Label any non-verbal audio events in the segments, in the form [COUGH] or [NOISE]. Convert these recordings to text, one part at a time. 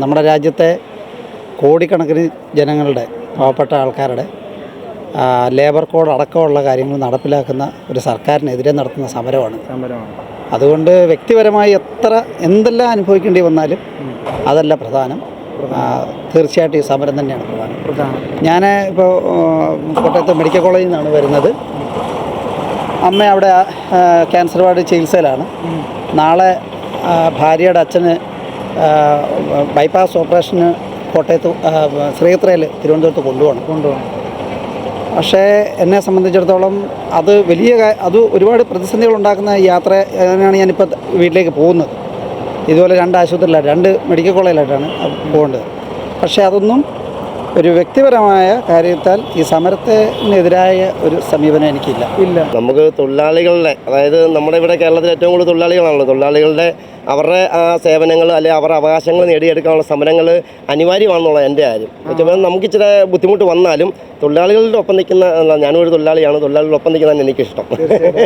നമ്മുടെ രാജ്യത്തെ കോടിക്കണക്കിന് ജനങ്ങളുടെ പാവപ്പെട്ട ആൾക്കാരുടെ ലേബർ കോഡ് അടക്കമുള്ള കാര്യങ്ങൾ നടപ്പിലാക്കുന്ന ഒരു സർക്കാരിനെതിരെ നടത്തുന്ന സമരമാണ്. അതുകൊണ്ട് വ്യക്തിപരമായി എത്ര എന്തെല്ലാം അനുഭവിക്കേണ്ടി വന്നാലും അതല്ല പ്രധാനം. തീർച്ചയായിട്ടും ഈ സമരം തന്നെയാണ് പ്രധാനം. ഞാൻ ഇപ്പോൾ കോട്ടയത്ത് മെഡിക്കൽ കോളേജിൽ നിന്നാണ് വരുന്നത്. അമ്മ അവിടെ ക്യാൻസർ വാർഡ് ചികിത്സയിലാണ്. നാളെ ഭാര്യയുടെ അച്ഛന് ബൈപ്പാസ് ഓപ്പറേഷന് കോട്ടയത്ത് ശ്രീത്രയിൽ തിരുവനന്തപുരത്ത് കൊണ്ടുപോകണം. കൊണ്ടുപോകണം. പക്ഷേ എന്നെ സംബന്ധിച്ചിടത്തോളം അത് വലിയ അത് ഒരുപാട് പ്രതിസന്ധികൾ ഉണ്ടാക്കുന്ന യാത്ര അതിനാണ് ഞാനിപ്പോൾ വീട്ടിലേക്ക് പോകുന്നത്. ഇതുപോലെ രണ്ട് ആശുപത്രിയിലാണ് രണ്ട് മെഡിക്കൽ കോളേജിലായിട്ടാണ് പോകേണ്ടത്. പക്ഷേ അതൊന്നും ഒരു വ്യക്തിപരമായ കാര്യത്താൽ ഈ സമരത്തിനെതിരായ ഒരു സമീപനം എനിക്കില്ല. ഇല്ല. നമുക്ക് തൊഴിലാളികളുടെ അതായത് നമ്മുടെ ഇവിടെ കേരളത്തിൽ ഏറ്റവും കൂടുതൽ തൊഴിലാളികളാണല്ലോ തൊഴിലാളികളുടെ അവരുടെ ആ സേവനങ്ങൾ അല്ലെങ്കിൽ അവരുടെ അവകാശങ്ങൾ നേടിയെടുക്കാനുള്ള സമരങ്ങൾ അനിവാര്യമാണെന്നുള്ള എന്റെ കാര്യം. വെച്ചാൽ നമുക്ക് ഇച്ചിരി ബുദ്ധിമുട്ട് വന്നാലും തൊഴിലാളികളുടെ ഒപ്പം നിൽക്കുന്ന ഞാനൊരു ഒരു തൊഴിലാളിയാണ് തൊഴിലാളികളുടെ ഒപ്പം നിൽക്കുന്നതാണ് എനിക്കിഷ്ടം.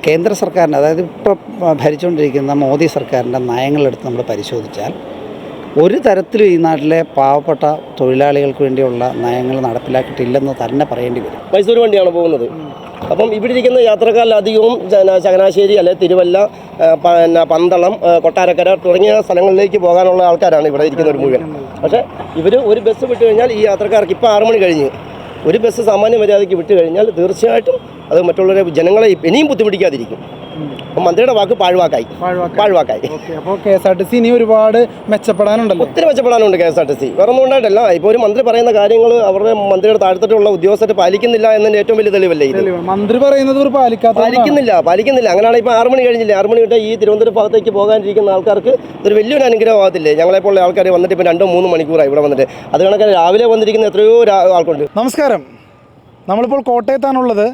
കേന്ദ്ര സർക്കാരിന്റെ അതായത് ഇപ്പം ഭരിച്ചുകൊണ്ടിരിക്കുന്ന മോദി സർക്കാരിന്റെ നയങ്ങളെടുത്ത് നമ്മൾ പരിശോധിച്ചാൽ ഒരു തരത്തിലും ഈ നാട്ടിലെ പാവപ്പെട്ട തൊഴിലാളികൾക്ക് വേണ്ടിയുള്ള നയങ്ങൾ നടപ്പിലാക്കിയിട്ടില്ലെന്ന് തന്നെ പറയേണ്ടി വരും. മൈസൂർ വണ്ടിയാണ് പോകുന്നത്. അപ്പം ഇവിടെ ഇരിക്കുന്ന യാത്രക്കാരിലധികവും ചങ്ങനാശ്ശേരി അല്ലെ തിരുവല്ല പിന്നെ പന്തളം കൊട്ടാരക്കര തുടങ്ങിയ സ്ഥലങ്ങളിലേക്ക് പോകാനുള്ള ആൾക്കാരാണ് ഇവിടെ ഇരിക്കുന്ന ഒരു മുഴുവൻ. പക്ഷേ ഇവർ ഒരു ബസ് വിട്ടു കഴിഞ്ഞാൽ ഈ യാത്രക്കാർക്ക് ഇപ്പോൾ ആറുമണി കഴിഞ്ഞ്. ഒരു ബസ് സാമാന്യ മര്യാദയ്ക്ക് വിട്ടു കഴിഞ്ഞാൽ തീർച്ചയായിട്ടും അത് മറ്റുള്ളവരെ ജനങ്ങളെ ഇനിയും ബുദ്ധിമുട്ടിക്കാതിരിക്കും. മന്ത്രിയുടെ വാക്ക് പാഴ്വാക്കായി. പാഴ്വാക്കായി. അപ്പോൾ K S R T C ഇനി ഒരുപാട് മെച്ചപ്പെടാനുണ്ടല്ലോ? ഒത്തിരി മെച്ചപ്പെടാനുണ്ട് K S R T C. വേറെ ഒന്നും ഉണ്ടായിട്ടല്ല. ഇപ്പോൾ ഒരു മന്ത്രി പറയുന്ന കാര്യങ്ങൾ അവരുടെ മന്ത്രിയുടെ താഴ്ത്തിട്ടുള്ള ഉദ്യോഗസ്ഥർ പാലിക്കുന്നില്ല എന്നതിന്റെ ഏറ്റവും വലിയ തെളിവല്ലേ ഇത്? മന്ത്രി പറയുന്നത് പാലിക്കുന്നില്ല പാലിക്കുന്നില്ല. അങ്ങനെയാണ് ഇപ്പോൾ ആറ് മണി കഴിഞ്ഞില്ലേ? ആറ് മണി തൊട്ട് ഈ തിരുവനന്തപുരം ഭാഗത്തേക്ക് പോകാനിരിക്കുന്ന ആൾക്കാർക്ക് ഒരു വലിയൊരു അനുഗ്രഹമാകത്തില്ലേ? ഞങ്ങളെപ്പോലുള്ള ആൾക്കാർ വന്നിട്ട് ഇപ്പോൾ രണ്ടോ മൂന്നോ മണിക്കൂറായി ഇവിടെ വന്നിട്ട്. അത് കണക്കാൻ രാവിലെ വന്നിരിക്കുന്ന എത്രയോ ആൾക്കുണ്ട്. നമസ്കാരം. നമ്മളിപ്പോൾ കോട്ടയത്താണുള്ളത്.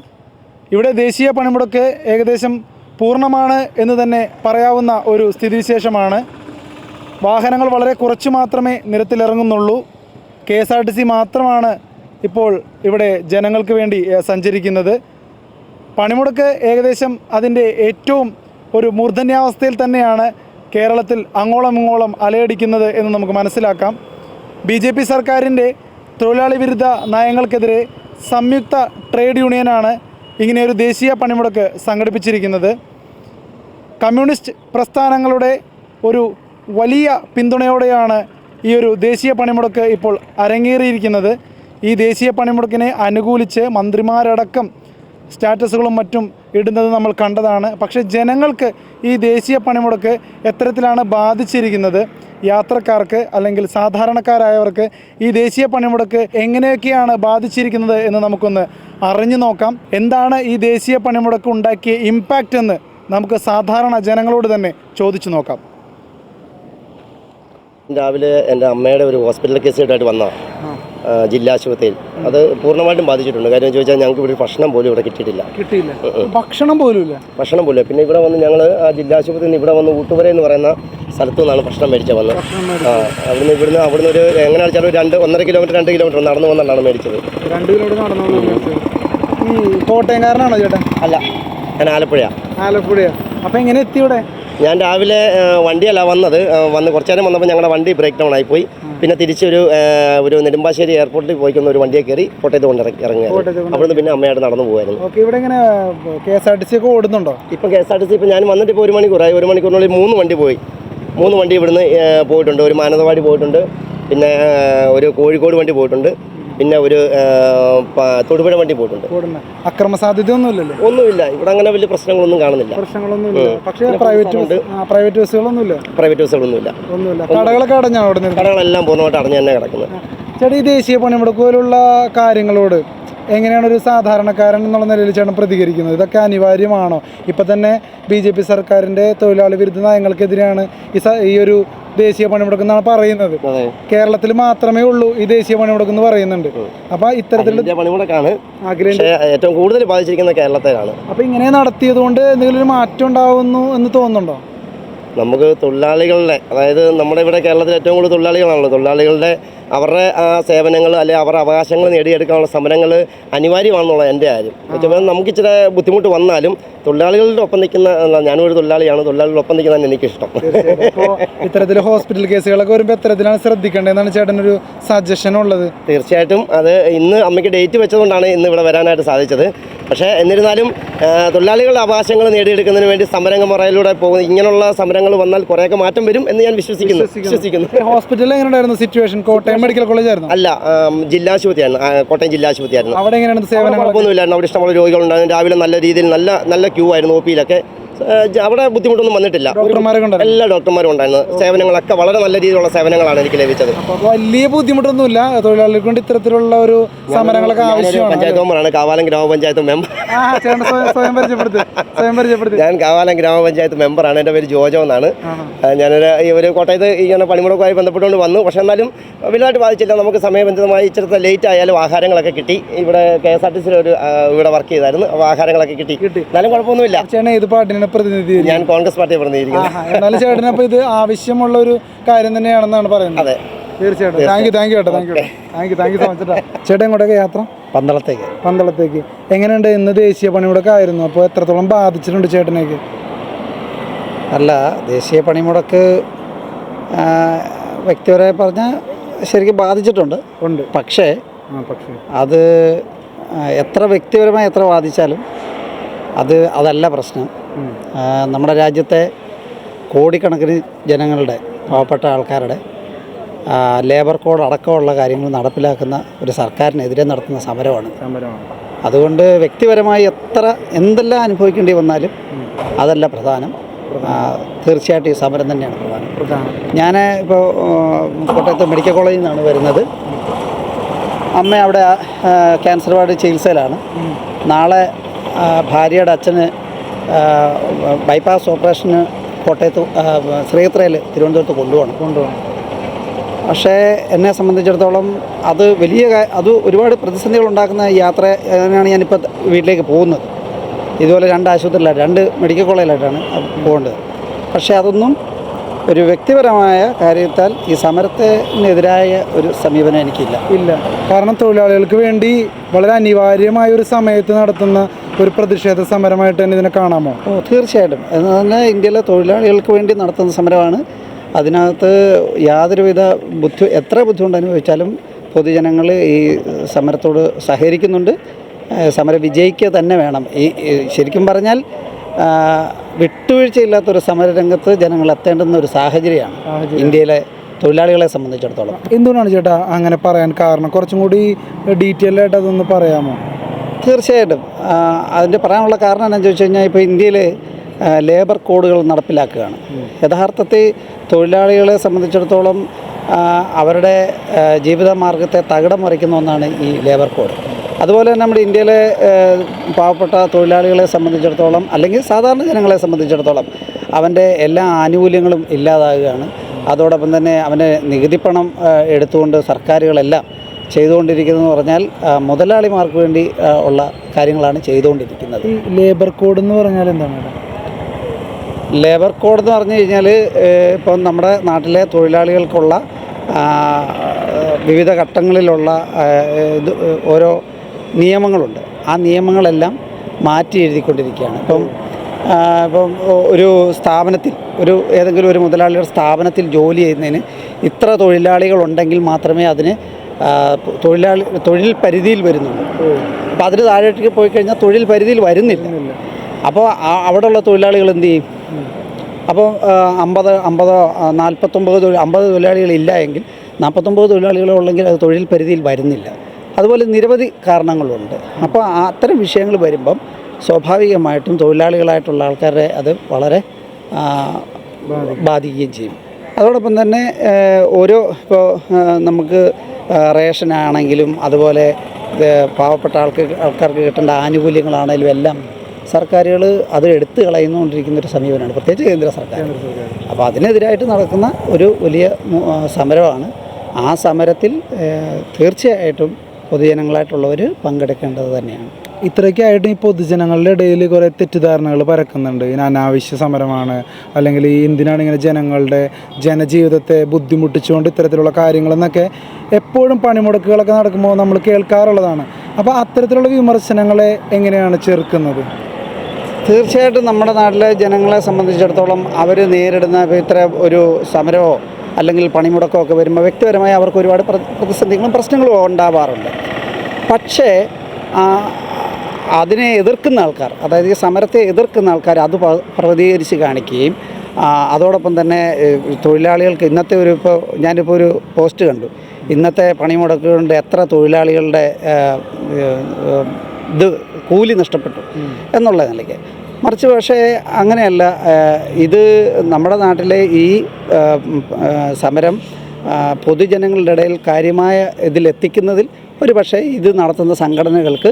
ഇവിടെ ദേശീയ പണിമുടക്ക് ഏകദേശം പൂർണമാണ് എന്ന് തന്നെ പറയാവുന്ന ഒരു സ്ഥിതിവിശേഷമാണ്. വാഹനങ്ങൾ വളരെ കുറച്ച് മാത്രമേ നിരത്തിലിറങ്ങുന്നുള്ളൂ. K S R T C മാത്രമാണ് ഇപ്പോൾ ഇവിടെ ജനങ്ങൾക്ക് വേണ്ടി സഞ്ചരിക്കുന്നത്. പണിമുടക്ക് ഏകദേശം അതിന്റെ ഏറ്റവും ഒരു മൂർധന്യാവസ്ഥയിൽ തന്നെയാണ് കേരളത്തിൽ അങ്ങോളം ഇങ്ങോളം അലയടിക്കുന്നത് എന്ന് നമുക്ക് മനസ്സിലാക്കാം. ബി ജെ പി സർക്കാരിന്റെ തൊഴിലാളി വിരുദ്ധ നയങ്ങൾക്കെതിരെ സംയുക്ത ട്രേഡ് യൂണിയനാണ് ഇങ്ങനെ ഒരു ദേശീയ പണിമുടക്ക് സംഘടിപ്പിച്ചിരിക്കുന്നത് കമ്മ്യൂണിസ്റ്റ് പ്രസ്ഥാനങ്ങളുടെ ഒരു വലിയ പിന്തുണയോടെയാണ് ഈ ഒരു ദേശീയ പണിമുടക്ക് ഇപ്പോൾ അരങ്ങേറിയിരിക്കുന്നത്. ഈ ദേശീയ പണിമുടക്കിനെ അനുകൂലിച്ച് മന്ത്രിമാരടക്കം സ്റ്റാറ്റസുകളും മറ്റും ഇടുന്നത് നമ്മൾ കണ്ടതാണ്. പക്ഷേ ജനങ്ങൾക്ക് ഈ ദേശീയ പണിമുടക്ക് എത്തരത്തിലാണ് ബാധിച്ചിരിക്കുന്നത്. യാത്രക്കാർക്ക് അല്ലെങ്കിൽ സാധാരണക്കാരായവർക്ക് ഈ ദേശീയ പണിമുടക്ക് എങ്ങനെയൊക്കെയാണ് ബാധിച്ചിരിക്കുന്നത് എന്ന് നമുക്കൊന്ന് അറിഞ്ഞു നോക്കാം. എന്താണ് ഈ ദേശീയ പണിമുടക്ക് ഉണ്ടാക്കിയ ഇമ്പാക്റ്റ് എന്ന് നമുക്ക് സാധാരണ ജനങ്ങളോട് തന്നെ ചോദിച്ചു നോക്കാം. രാവിലെ എന്റെ അമ്മയുടെ ഒരു ഹോസ്പിറ്റൽ കേസ് ആയിട്ട് വന്ന ജില്ലാ ആശുപത്രിയിൽ. അത് പൂർണമായിട്ടും ബാധിച്ചിട്ടുണ്ട്. കാര്യം ചോദിച്ചാൽ ഞങ്ങൾക്ക് ഇവിടെ ഭക്ഷണം പോലും ഇവിടെ കിട്ടിയിട്ടില്ല. കിട്ടിയില്ല. ഭക്ഷണം പോലുമില്ല. ഭക്ഷണം പോലും പിന്നെ ഇവിടെ വന്ന് ഞങ്ങൾ ആ ജില്ലാ ആശുപത്രിയിൽ നിന്ന് ഇവിടെ വന്ന് ഊട്ടുവര എന്ന് പറയുന്ന സ്ഥലത്തു നിന്നാണ് ഭക്ഷണം മേടിച്ചത് വന്നത്. ആ അവിടുന്ന് ഇവിടുന്ന് അവിടുന്ന് ഒരു എങ്ങനെ വെച്ചാൽ ഒരു രണ്ട് ഒന്നര കിലോമീറ്റർ രണ്ട് കിലോമീറ്റർ നടന്നു വന്നിട്ടാണ് മേടിച്ചത്. രണ്ട് കിലോമീറ്റർ നടന്നു കോട്ടയംകാരനാണോ ചേട്ടാ അല്ല. ഞാൻ ആലപ്പുഴയാണ് ആലപ്പുഴയാണ് അപ്പം എങ്ങനെ എത്തി ഇവിടെ? ഞാൻ രാവിലെ വണ്ടിയല്ല വന്നത്. വന്ന് കുറച്ചു നേരം വന്നപ്പോൾ ഞങ്ങളുടെ വണ്ടി ബ്രേക്ക് ഡൗൺ ആയിപ്പോയി. പിന്നെ തിരിച്ചൊരു ഒരു നെടുമ്പാശ്ശേരി എയർപോർട്ടിൽ പോയിക്കുന്ന ഒരു വണ്ടിയെ കയറി കോട്ടയത്ത് കൊണ്ട് ഇറങ്ങി അവിടുന്ന് പിന്നെ അമ്മയായിട്ട് നടന്നു പോകുമായിരുന്നു ഓക്കെ ഇവിടെ ഇങ്ങനെ K S R T C ഒക്കെ ഓടുന്നുണ്ടോ? ഇപ്പം K S R T C ഇപ്പം ഞാൻ വന്നിട്ട് ഇപ്പോൾ ഒരു മണിക്കൂറായി. ഒരു മണിക്കൂറിനുള്ളിൽ മൂന്ന് വണ്ടി പോയി. മൂന്ന് വണ്ടി ഇവിടുന്ന് പോയിട്ടുണ്ട്. ഒരു മാനന്തവാടി പോയിട്ടുണ്ട്. പിന്നെ ഒരു കോഴിക്കോട് വണ്ടി പോയിട്ടുണ്ട്. പിന്നെ ഒരു തൊടുപുഴ വണ്ടി പോയിട്ടുണ്ട്. അക്രമ സാധ്യത ഒന്നുമില്ലല്ലോ ഒന്നുമില്ല. ഇവിടെ അങ്ങനെ വലിയ പ്രശ്നങ്ങളൊന്നും കാണുന്നില്ല. പക്ഷേ പ്രൈവറ്റ് പ്രൈവറ്റ് ബസ്സുകളൊന്നുമില്ല? പ്രൈവറ്റ് ബസ്സുകളൊന്നുമില്ല. ഒന്നുമില്ല. കടകളൊക്കെ അടഞ്ഞാണ് അവിടെ കടകളെല്ലാം പൂർണമായിട്ട് അടഞ്ഞു തന്നെ കിടക്കുന്നത് ചേട്ടാ ഈ ദേശീയ പണിമുടക്ക് പോലുള്ള കാര്യങ്ങളോട് എങ്ങനെയാണ് ഒരു സാധാരണക്കാരൻ എന്നുള്ള നിലയിൽ ചേട്ടൻ പ്രതികരിക്കുന്നത്? ഇതൊക്കെ അനിവാര്യമാണോ? ഇപ്പം തന്നെ ബി ജെ പി സർക്കാരിന്റെ തൊഴിലാളി വിരുദ്ധ നയങ്ങൾക്കെതിരെയാണ് ഈ ഒരു ദേശീയ പണിമുടക്ക് എന്നാണ് പറയുന്നത്. കേരളത്തിൽ മാത്രമേ ഉള്ളൂ ഈ ദേശീയ പണിമുടക്ക് എന്ന് പറയുന്നുണ്ട്. അപ്പൊ പണിമുടക്കാണ്. ഏറ്റവും കൂടുതൽ ബാധിച്ചിരിക്കുന്ന കേരളത്തിലാണ്. അപ്പോൾ ഇങ്ങനെ നടത്തിയത് കൊണ്ട് എന്തെങ്കിലും ഒരു മാറ്റം ഉണ്ടാവുന്നു എന്ന് തോന്നുന്നുണ്ടോ? നമുക്ക് തൊഴിലാളികളുടെ അതായത് നമ്മുടെ ഇവിടെ കേരളത്തിൽ ഏറ്റവും കൂടുതൽ തൊഴിലാളികളാണല്ലോ തൊഴിലാളികളുടെ അവരുടെ ആ സേവനങ്ങൾ അല്ലെ അവരുടെ അവകാശങ്ങൾ നേടിയെടുക്കാനുള്ള സമരങ്ങൾ അനിവാര്യമാണെന്നുള്ള എന്റെ കാര്യം. വെച്ചാൽ നമുക്ക് ഇച്ചിരി ബുദ്ധിമുട്ട് വന്നാലും തൊഴിലാളികളുടെ ഒപ്പം നിൽക്കുന്ന അല്ല, ഞാനും ഒരു തൊഴിലാളിയാണ് തൊഴിലാളികളുടെ ഒപ്പം നിൽക്കുന്നതാണ് എനിക്കിഷ്ടം. ഇത്തരത്തിൽ ഹോസ്പിറ്റൽ കേസുകളൊക്കെ വരുമ്പോൾ എത്തരത്തിലാണ് ശ്രദ്ധിക്കേണ്ടതെന്നാണ് ചേട്ടനൊരു സജഷൻ ഉള്ളത്? തീർച്ചയായിട്ടും അത് ഇന്ന് അമ്മയ്ക്ക് ഡേറ്റ് വെച്ചതുകൊണ്ടാണ് ഇന്ന് ഇവിടെ വരാനായിട്ട് സാധിച്ചത്. പക്ഷേ എന്നിരുന്നാലും തൊഴിലാളികളുടെ അവകാശങ്ങൾ നേടിയെടുക്കുന്നതിന് വേണ്ടി സമരമുറയിലൂടെ പോകുന്ന ഇങ്ങനെയുള്ള സമരങ്ങൾ വന്നാൽ കുറേയൊക്കെ മാറ്റം വരും എന്ന് ഞാൻ വിശ്വസിക്കുന്നു. വിശ്വസിക്കുന്നു. ഹോസ്പിറ്റലിൽ എങ്ങനെയുണ്ടായിരുന്നു സിറ്റുവേഷൻ കോട്ടയം മെഡിക്കൽ കോളേജ് ആയിരുന്നു അല്ല ജില്ലാ ആശുപത്രിയാണ് കോട്ടയം ജില്ലാ ആശുപത്രിയായിരുന്നു. അവിടെ എങ്ങനെയാണ് സേവനം കുഴപ്പമൊന്നുമില്ലായിരുന്നു. അവിടെ ഇഷ്ടമുള്ള രോഗികളുണ്ടായിരുന്നു. രാവിലെ നല്ല രീതിയിൽ നല്ല നല്ല ക്യൂ ആയിരുന്നു ഒ പിയിലൊക്കെ അവിടെ ബുദ്ധിമുട്ടൊന്നും വന്നിട്ടില്ല. എല്ലാ ഡോക്ടർമാരും ഉണ്ടായിരുന്നു. സേവനങ്ങളൊക്കെ വളരെ നല്ല രീതിയിലുള്ള സേവനങ്ങളാണ് എനിക്ക് ലഭിച്ചത്. വലിയ ബുദ്ധിമുട്ടൊന്നുമില്ല. തൊഴിലാളികൾക്ക് വേണ്ടി ഇത്തരത്തിലുള്ള ഒരു സമരങ്ങളൊക്കെ ആവശ്യമാണ്. പഞ്ചായത്ത് മെമ്പറാണ്. കാവാലം ഗ്രാമപഞ്ചായത്ത് മെമ്പർ. സ്വയം സ്വയം പരിചയപ്പെടുത്തി. സ്വയം പരിചയപ്പെടുത്തി. ഞാൻ കാവാലം ഗ്രാമപഞ്ചായത്ത് മെമ്പറാണ്. എന്റെ പേര് ജോജോ എന്നാണ്. ഞാനൊരു ഈ ഒരു കോട്ടയത്ത് ഇങ്ങനെ പണിമുടക്കുമായി ബന്ധപ്പെട്ടുകൊണ്ട് വന്നു. പക്ഷേ എന്നാലും വലുതായിട്ട് ബാധിച്ചില്ല. നമുക്ക് സമയബന്ധിതമായി ഇച്ചിരി ലേറ്റ് ആയാലും ആഹാരങ്ങളൊക്കെ കിട്ടി. ഇവിടെ കെ എസ് ആർ ടി സിയിൽ ഒരു ഇവിടെ വർക്ക് ചെയ്തായിരുന്നു. അപ്പോൾ ആഹാരങ്ങളൊക്കെ കിട്ടി. കിട്ടി. എന്നാലും കുഴപ്പമൊന്നുമില്ല. ചേട്ടനെ ഇത് പാർട്ടിനെ പ്രതിനിധീകരിക്കും ഞാൻ കോൺഗ്രസ് പാർട്ടിയെ പ്രതിനിധീകരിക്കുന്നത് എന്നാലും ചേട്ടന് അപ്പോൾ ഇത് ആവശ്യമുള്ള ഒരു കാര്യം തന്നെയാണെന്നാണ് പറയുന്നത്. അതെ. തീർച്ചയായിട്ടും. താങ്ക് യു താങ്ക് യു ചേട്ടാ thank you thank you thank you so much ചേട്ടാ. ചേട്ടാ [LAUGHS] യാത്ര? പന്തളത്തേക്ക്. പന്തളത്തേക്ക്. എങ്ങനെയുണ്ട് ഇന്ന് ദേശീയ പണിമുടക്ക് ആയിരുന്നു? അപ്പോൾ എത്രത്തോളം ബാധിച്ചിട്ടുണ്ട് ചേട്ടനേക്ക്? അല്ല ദേശീയ പണിമുടക്ക് വ്യക്തിപരമായി പറഞ്ഞാൽ ശരിക്കും ബാധിച്ചിട്ടുണ്ട്. ഉണ്ട്. പക്ഷേ പക്ഷേ. അത് എത്ര വ്യക്തിപരമായി എത്ര ബാധിച്ചാലും അത് അതല്ല പ്രശ്നം. നമ്മുടെ രാജ്യത്തെ കോടിക്കണക്കിന് ജനങ്ങളുടെ പാവപ്പെട്ട ആൾക്കാരുടെ ലേബർ കോഡ് അടക്കമുള്ള കാര്യങ്ങൾ നടപ്പിലാക്കുന്ന ഒരു സർക്കാരിനെതിരെ നടത്തുന്ന സമരമാണ്. അതുകൊണ്ട് വ്യക്തിപരമായി എത്ര എന്തെല്ലാം അനുഭവിക്കേണ്ടി വന്നാലും അതല്ല പ്രധാനം. തീർച്ചയായിട്ടും ഈ സമരം തന്നെയാണ് പ്രധാനം. ഞാൻ ഇപ്പോൾ കോട്ടയത്ത് മെഡിക്കൽ കോളേജിൽ നിന്നാണ് വരുന്നത്. അമ്മ അവിടെ ക്യാൻസർ വാർഡ് ചികിത്സയിലാണ്. നാളെ ഭാര്യയുടെ അച്ഛന് ബൈപ്പാസ് ഓപ്പറേഷന് കോട്ടയത്ത് ശ്രീത്രയിൽ തിരുവനന്തപുരത്ത് കൊണ്ടുപോകണം. കൊണ്ടുപോകണം. പക്ഷേ എന്നെ സംബന്ധിച്ചിടത്തോളം അത് വലിയ അത് ഒരുപാട് പ്രതിസന്ധികൾ ഉണ്ടാക്കുന്ന യാത്ര അതിനാണ് ഞാനിപ്പോൾ വീട്ടിലേക്ക് പോകുന്നത്. ഇതുപോലെ രണ്ട് ആശുപത്രിയിലായിട്ട് രണ്ട് മെഡിക്കൽ കോളേജിലായിട്ടാണ് പോകേണ്ടത്. പക്ഷേ അതൊന്നും ഒരു വ്യക്തിപരമായ കാര്യത്താൽ ഈ സമരത്തിനെതിരായ ഒരു സമീപനം എനിക്കില്ല. ഇല്ല. കാരണം തൊഴിലാളികൾക്ക് വേണ്ടി വളരെ അനിവാര്യമായ ഒരു സമയത്ത് നടത്തുന്ന ഒരു പ്രതിഷേധ സമരമായിട്ട് തന്നെ ഇതിനെ കാണാമോ? ഓ തീർച്ചയായിട്ടും. എന്ന് പറഞ്ഞാൽ ഇന്ത്യയിലെ തൊഴിലാളികൾക്ക് വേണ്ടി നടത്തുന്ന സമരമാണ്. അതിനകത്ത് യാതൊരുവിധ ബുദ്ധി എത്ര ബുദ്ധിമുട്ട് അനുഭവിച്ചാലും പൊതുജനങ്ങൾ ഈ സമരത്തോട് സഹകരിക്കുന്നുണ്ട്. സമരം വിജയിക്കുക തന്നെ വേണം. ഈ ശരിക്കും പറഞ്ഞാൽ വിട്ടുവീഴ്ചയില്ലാത്തൊരു സമരരംഗത്ത് ജനങ്ങൾ എത്തേണ്ടുന്ന ഒരു സാഹചര്യമാണ് ഇന്ത്യയിലെ തൊഴിലാളികളെ സംബന്ധിച്ചിടത്തോളം. എന്തുകൊണ്ടാണ് ചേട്ടാ അങ്ങനെ പറയാൻ കാരണം? കുറച്ചും കൂടി ഡീറ്റെയിൽ ആയിട്ട് അതൊന്ന് പറയാമോ? തീർച്ചയായിട്ടും. അതിന്റെ പറയാനുള്ള കാരണം എന്താണെന്ന് ചോദിച്ചു കഴിഞ്ഞാൽ ഇപ്പോൾ ഇന്ത്യയിൽ ലേബർ കോഡുകൾ നടപ്പിലാക്കുകയാണ്. യഥാർത്ഥത്തിൽ തൊഴിലാളികളെ സംബന്ധിച്ചിടത്തോളം അവരുടെ ജീവിതമാർഗത്തെ ജീവിത മാർഗത്തെ തകിടം മറിക്കുന്ന ഒന്നാണ് ഈ ലേബർ കോഡ് അതുപോലെ തന്നെ നമ്മുടെ ഇന്ത്യയിലെ പാവപ്പെട്ട തൊഴിലാളികളെ സംബന്ധിച്ചിടത്തോളം അല്ലെങ്കിൽ സാധാരണ ജനങ്ങളെ സംബന്ധിച്ചിടത്തോളം അവന്റെ എല്ലാ ആനുകൂല്യങ്ങളും ഇല്ലാതാകുകയാണ്. അതോടൊപ്പം തന്നെ അവന്റെ നികുതിപ്പണം എടുത്തുകൊണ്ട് സർക്കാരുകളെല്ലാം ചെയ്തുകൊണ്ടിരിക്കുന്നതെന്ന് പറഞ്ഞാൽ മുതലാളിമാർക്ക് വേണ്ടി ഉള്ള കാര്യങ്ങളാണ് ചെയ്തുകൊണ്ടിരിക്കുന്നത്. ഈ ലേബർ കോഡ് എന്ന് പറഞ്ഞാൽ എന്താണ് ലേബർ കോഡ് എന്ന് പറഞ്ഞു കഴിഞ്ഞാൽ ഇപ്പം നമ്മുടെ നാട്ടിലെ തൊഴിലാളികൾക്കുള്ള വിവിധ ഘട്ടങ്ങളിലുള്ള ഇത് ഓരോ നിയമങ്ങളുണ്ട്. ആ നിയമങ്ങളെല്ലാം മാറ്റി എഴുതിക്കൊണ്ടിരിക്കുകയാണ്. ഇപ്പം ഇപ്പം ഒരു സ്ഥാപനത്തിൽ ഒരു ഏതെങ്കിലും ഒരു മുതലാളിയുടെ സ്ഥാപനത്തിൽ ജോലി ചെയ്യുന്നതിന് ഇത്ര തൊഴിലാളികളുണ്ടെങ്കിൽ മാത്രമേ അതിന് തൊഴിലാളി തൊഴിൽ പരിധിയിൽ വരുന്നുള്ളൂ. അപ്പോൾ അതിന് താഴേക്ക് പോയി കഴിഞ്ഞാൽ തൊഴിൽ പരിധിയിൽ വരുന്നില്ല. അപ്പോൾ അവിടെയുള്ള തൊഴിലാളികൾ എന്ത് ചെയ്യും? അപ്പോൾ അമ്പത് അമ്പതോ നാൽപ്പത്തൊമ്പത് തൊഴിൽ അമ്പത് തൊഴിലാളികളില്ല എങ്കിൽ നാൽപ്പത്തൊമ്പത് തൊഴിലാളികളുള്ളെങ്കിൽ അത് തൊഴിൽ പരിധിയിൽ വരുന്നില്ല. അതുപോലെ നിരവധി കാരണങ്ങളുണ്ട്. അപ്പോൾ അത്തരം വിഷയങ്ങൾ വരുമ്പം സ്വാഭാവികമായിട്ടും തൊഴിലാളികളായിട്ടുള്ള ആൾക്കാരെ അത് വളരെ ബാധിക്കുകയും ചെയ്യും. അതോടൊപ്പം തന്നെ ഓരോ ഇപ്പോൾ നമുക്ക് റേഷൻ റേഷനാണെങ്കിലും അതുപോലെ പാവപ്പെട്ട ആൾക്ക് ആൾക്കാർക്ക് കിട്ടേണ്ട ആനുകൂല്യങ്ങളാണെങ്കിലും എല്ലാം സർക്കാരുകൾ അത് എടുത്തു കളയുന്നുകൊണ്ടിരിക്കുന്ന ഒരു സമീപനമാണ്. പ്രത്യേകിച്ച് കേന്ദ്ര സർക്കാർ. അപ്പോൾ അതിനെതിരായിട്ട് നടക്കുന്ന ഒരു വലിയ സമരമാണ്. ആ സമരത്തിൽ തീർച്ചയായിട്ടും പൊതുജനങ്ങളായിട്ടുള്ളവർ പങ്കെടുക്കേണ്ടത് തന്നെയാണ്. ഇത്രയൊക്കെ ആയിട്ട് ഈ പൊതുജനങ്ങളുടെ ഇടയിൽ കുറേ തെറ്റിദ്ധാരണകൾ പരക്കുന്നുണ്ട്. ഇതിന് അനാവശ്യ സമരമാണ് അല്ലെങ്കിൽ ഈ എന്തിനാണ് ഇങ്ങനെ ജനങ്ങളുടെ ജനജീവിതത്തെ ബുദ്ധിമുട്ടിച്ചുകൊണ്ട് ഇത്തരത്തിലുള്ള കാര്യങ്ങളെന്നൊക്കെ എപ്പോഴും പണിമുടക്കുകളൊക്കെ നടക്കുമ്പോൾ നമ്മൾ കേൾക്കാറുള്ളതാണ്. അപ്പോൾ അത്തരത്തിലുള്ള വിമർശനങ്ങളെ എങ്ങനെയാണ് ചെറുക്കുന്നത്? തീർച്ചയായിട്ടും നമ്മുടെ നാട്ടിലെ ജനങ്ങളെ സംബന്ധിച്ചിടത്തോളം അവർ നേരിടുന്ന ഇത്ര ഒരു സമരമോ അല്ലെങ്കിൽ പണിമുടക്കമൊക്കെ വരുമ്പോൾ വ്യക്തിപരമായി അവർക്ക് ഒരുപാട് പ്രതിസന്ധികളും പ്രശ്നങ്ങളും ഉണ്ടാവാറുണ്ട്. പക്ഷേ അതിനെ എതിർക്കുന്ന ആൾക്കാർ അതായത് ഈ സമരത്തെ എതിർക്കുന്ന ആൾക്കാർ അത് പ്രതികരിച്ച് കാണിക്കുകയും അതോടൊപ്പം തന്നെ തൊഴിലാളികൾക്ക് ഇന്നത്തെ ഒരു ഇപ്പോൾ ഞാനിപ്പോൾ ഒരു പോസ്റ്റ് കണ്ടു. ഇന്നത്തെ പണിമുടക്ക് കൊണ്ട് എത്ര തൊഴിലാളികളുടെ ഇത് കൂലി നഷ്ടപ്പെട്ടു എന്നുള്ള നിലയ്ക്ക്. മറിച്ച് പക്ഷേ അങ്ങനെയല്ല ഇത് നമ്മുടെ നാട്ടിലെ ഈ സമരം പൊതുജനങ്ങളുടെ ഇടയിൽ കാര്യമായ ഇതിലെത്തിക്കുന്നതിൽ ഒരു പക്ഷേ ഇത് നടത്തുന്ന സംഘടനകൾക്ക്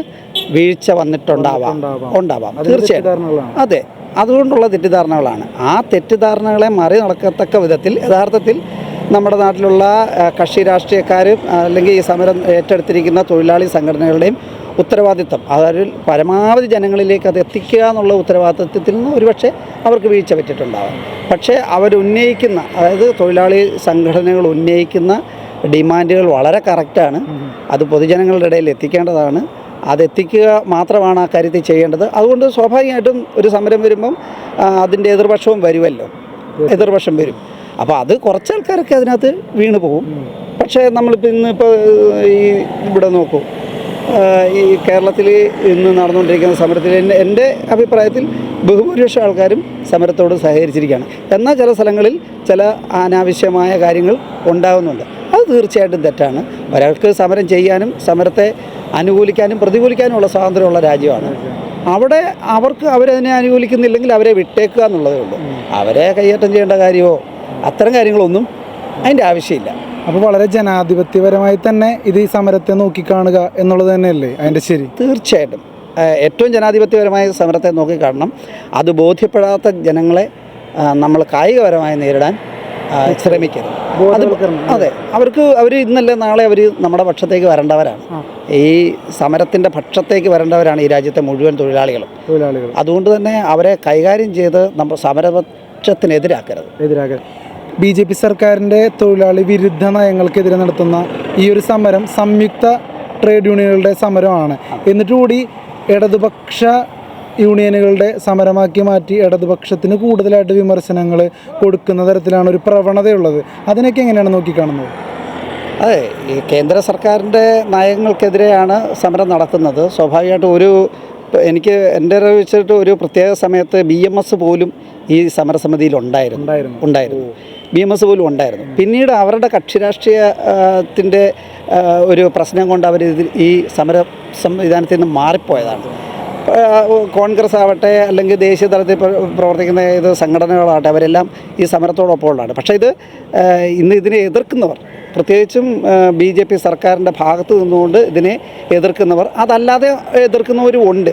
വീഴ്ച വന്നിട്ടുണ്ടാവാം. ഉണ്ടാവാം. തീർച്ചയായും. തീർച്ചയായിട്ടും അതെ. അതുകൊണ്ടുള്ള തെറ്റിദ്ധാരണകളാണ്. ആ തെറ്റിദ്ധാരണകളെ മറി നടക്കത്തക്ക വിധത്തിൽ യഥാർത്ഥത്തിൽ നമ്മുടെ നാട്ടിലുള്ള കക്ഷി രാഷ്ട്രീയക്കാരും അല്ലെങ്കിൽ ഈ സമരം ഏറ്റെടുത്തിരിക്കുന്ന തൊഴിലാളി സംഘടനകളുടെയും ഉത്തരവാദിത്തം. അതായത് പരമാവധി ജനങ്ങളിലേക്ക് അത് എത്തിക്കുക എന്നുള്ള ഉത്തരവാദിത്വത്തിൽ നിന്ന് ഒരുപക്ഷെ അവർക്ക് വീഴ്ച പറ്റിയിട്ടുണ്ടാവാം. പക്ഷേ അവരുന്നയിക്കുന്ന അതായത് തൊഴിലാളി സംഘടനകൾ ഉന്നയിക്കുന്ന ഡിമാൻഡുകൾ വളരെ കറക്റ്റാണ് അത് പൊതുജനങ്ങളുടെ ഇടയിൽ എത്തിക്കേണ്ടതാണ്. അതെത്തിക്കുക മാത്രമാണ് ആ കാര്യത്തിൽ ചെയ്യേണ്ടത്. അതുകൊണ്ട് സ്വാഭാവികമായിട്ടും ഒരു സമരം വരുമ്പം അതിന്റെ എതിർപക്ഷവും വരുമല്ലോ. എതിർപക്ഷം വരും. അപ്പോൾ അത് കുറച്ച് ആൾക്കാരൊക്കെ അതിനകത്ത് വീണ് പോകും. പക്ഷേ നമ്മളിപ്പോൾ ഇന്നിപ്പോൾ ഈ ഇവിടെ നോക്കൂ. ഈ കേരളത്തിൽ ഇന്ന് നടന്നുകൊണ്ടിരിക്കുന്ന സമരത്തിൽ എന്റെ അഭിപ്രായത്തിൽ ബഹുഭൂരിപക്ഷം ആൾക്കാരും സമരത്തോട് സഹകരിച്ചിരിക്കുകയാണ്. എന്നാൽ ചില സ്ഥലങ്ങളിൽ ചില അനാവശ്യമായ കാര്യങ്ങൾ ഉണ്ടാകുന്നുണ്ട്. അത് തീർച്ചയായിട്ടും തെറ്റാണ്. ഒരാൾക്ക് സമരം ചെയ്യാനും സമരത്തെ അനുകൂലിക്കാനും പ്രതികൂലിക്കാനുമുള്ള സ്വാതന്ത്ര്യമുള്ള രാജ്യമാണ്. അവിടെ അവർക്ക് അവരതിനെ അനുകൂലിക്കുന്നില്ലെങ്കിൽ അവരെ വിട്ടേക്കുക എന്നുള്ളതേ ഉള്ളൂ. അവരെ കയ്യേറ്റം ചെയ്യേണ്ട കാര്യമോ അത്തരം കാര്യങ്ങളൊന്നും അതിന്റെ ആവശ്യമില്ല. അപ്പോൾ വളരെ ജനാധിപത്യപരമായി തന്നെ ഇത് ഈ സമരത്തെ നോക്കിക്കാണുക എന്നുള്ളത് തന്നെയല്ലേ? അതിന്റെ ശരി. തീർച്ചയായിട്ടും. ഏറ്റവും ജനാധിപത്യപരമായ സമരത്തെ നോക്കിക്കാണണം. അത് ബോധ്യപ്പെടാത്ത ജനങ്ങളെ നമ്മൾ കായികപരമായി നേരിടാൻ ശ്രമിക്കരുത്. അത് അതെ അവർക്ക് അവർ ഇന്നല്ല നാളെ അവർ നമ്മുടെ പക്ഷത്തേക്ക് വരേണ്ടവരാണ്. ഈ സമരത്തിന്റെ പക്ഷത്തേക്ക് വരേണ്ടവരാണ് ഈ രാജ്യത്തെ മുഴുവൻ തൊഴിലാളികളും. തൊഴിലാളികൾ അതുകൊണ്ട് തന്നെ അവരെ കൈകാര്യം ചെയ്ത് നമ്മൾ സമരപക്ഷത്തിനെതിരാക്കരുത്. എതിരാകൽ ബി ജെ പി സർക്കാരിന്റെ തൊഴിലാളി വിരുദ്ധ നയങ്ങൾക്കെതിരെ നടത്തുന്ന ഈ ഒരു സമരം സംയുക്ത ട്രേഡ് യൂണിയനുകളുടെ സമരമാണ്. എന്നിട്ടുകൂടി ഇടതുപക്ഷ യൂണിയനുകളുടെ സമരമാക്കി മാറ്റി ഇടതുപക്ഷത്തിന് കൂടുതലായിട്ട് വിമർശനങ്ങൾ കൊടുക്കുന്ന തരത്തിലാണ് ഒരു പ്രവണതയുള്ളത്. അതിനൊക്കെ എങ്ങനെയാണ് നോക്കിക്കാണുന്നത്? അതെ ഈ കേന്ദ്ര സർക്കാരിന്റെ നയങ്ങൾക്കെതിരെയാണ് സമരം നടത്തുന്നത്. സ്വാഭാവികമായിട്ടും ഒരു എനിക്ക് എന്റെ അറിവ് വെച്ചിട്ട് ഒരു പ്രത്യേക സമയത്ത് ബി എം എസ് പോലും ഈ സമരസമിതിയിൽ ഉണ്ടായിരുന്നു. ഉണ്ടായിരുന്നു. ബി എം എസ് പോലും ഉണ്ടായിരുന്നു. പിന്നീട് അവരുടെ കക്ഷി രാഷ്ട്രീയത്തിന്റെ ഒരു പ്രശ്നം കൊണ്ട് അവർ ഈ സമര സംവിധാനത്തിൽ നിന്ന് മാറിപ്പോയതാണ്. കോൺഗ്രസ് ആവട്ടെ അല്ലെങ്കിൽ ദേശീയ തലത്തിൽ പ്രവർത്തിക്കുന്ന ഏത് സംഘടനകളാവട്ടെ അവരെല്ലാം ഈ സമരത്തോടൊപ്പം ഉള്ളതാണ് പക്ഷേ ഇത് ഇന്ന് ഇതിനെ എതിർക്കുന്നവർ പ്രത്യേകിച്ചും ബി ജെ പി സർക്കാരിന്റെ ഭാഗത്ത് നിന്നുകൊണ്ട് ഇതിനെ എതിർക്കുന്നവർ അതല്ലാതെ എതിർക്കുന്നവരും ഉണ്ട്.